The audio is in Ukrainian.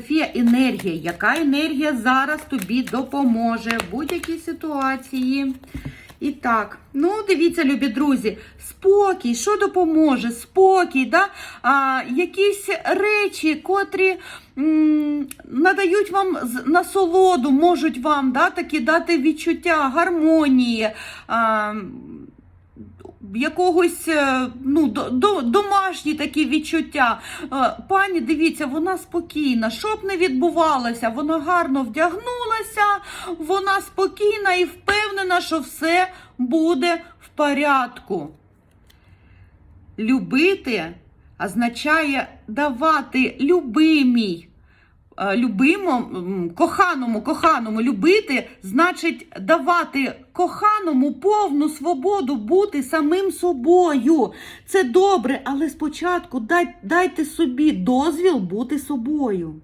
Софія, енергія. Яка енергія зараз тобі допоможе в будь-якій ситуації? І так, ну дивіться, любі друзі, спокій, що допоможе? Спокій, да? а, якісь речі, котрі м, надають вам насолоду, можуть вам да, такі дати відчуття гармонії. А, якогось е, ну, до, до, домашні такі відчуття. Е, Пані, дивіться, вона спокійна. Що б не відбувалося, вона гарно вдягнулася, вона спокійна і впевнена, що все буде в порядку. Любити означає давати любимій. Е, Любимо, коханому, коханому любити, значить давати коханому повну свободу бути самим собою. Це добре, але спочатку дай, дайте собі дозвіл бути собою.